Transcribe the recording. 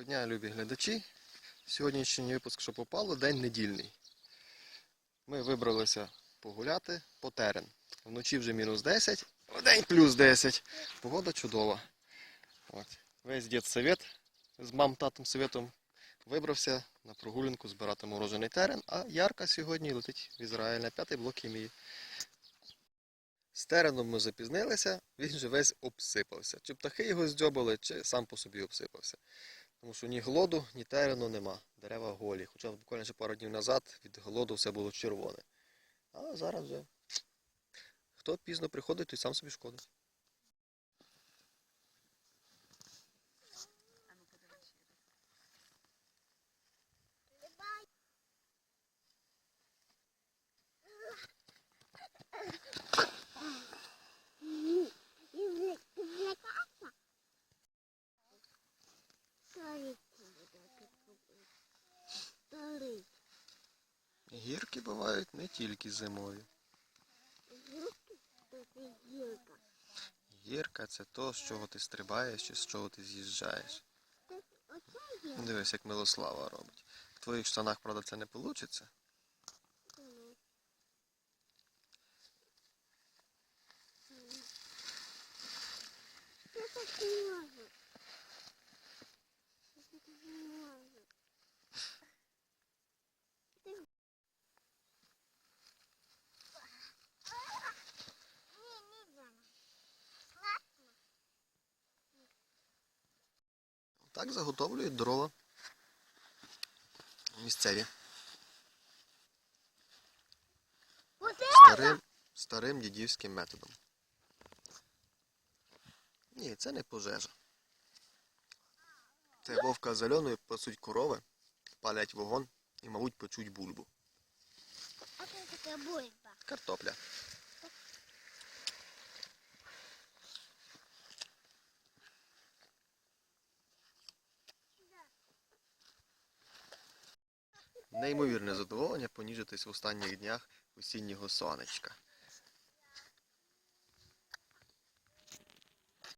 Доброго дня, любі глядачі. Сьогоднішній випуск, що попало, день недільний. Ми вибралися погуляти по терен. Вночі вже мінус 10, в день плюс 10. Погода чудова. От. Весь дід совет з мам татом советом вибрався на прогулянку збирати морожений терен, а Ярка сьогодні летить в Ізраїль на п'ятий блок хімії. З тереном ми запізнилися, він же весь обсипався. Чи птахи його здьобали, чи сам по собі обсипався. Тому що ні глоду, ні терену нема. Дерева голі. Хоча буквально ще пару днів назад від голоду все було червоне. А зараз вже. Хто пізно приходить, той сам собі шкодить. Гірки бувають не тільки зимою. Гірка це то, з чого ти стрибаєш чи з чого ти з'їжджаєш. Дивись, як Милослава робить. В твоїх штанах, правда, це не вийде. Це так не може. Це так не може. Ти- Ні, не дам. Так заготовлюють дрова. Місцеві. Старим, старим дідівським методом. Ні, це не пожежа. Це вовка з Альоною пасуть корови, палять вогонь і, мабуть, печуть бульбу. А це таке бульба. Картопля. Неймовірне задоволення поніжитись в останніх днях осіннього сонечка.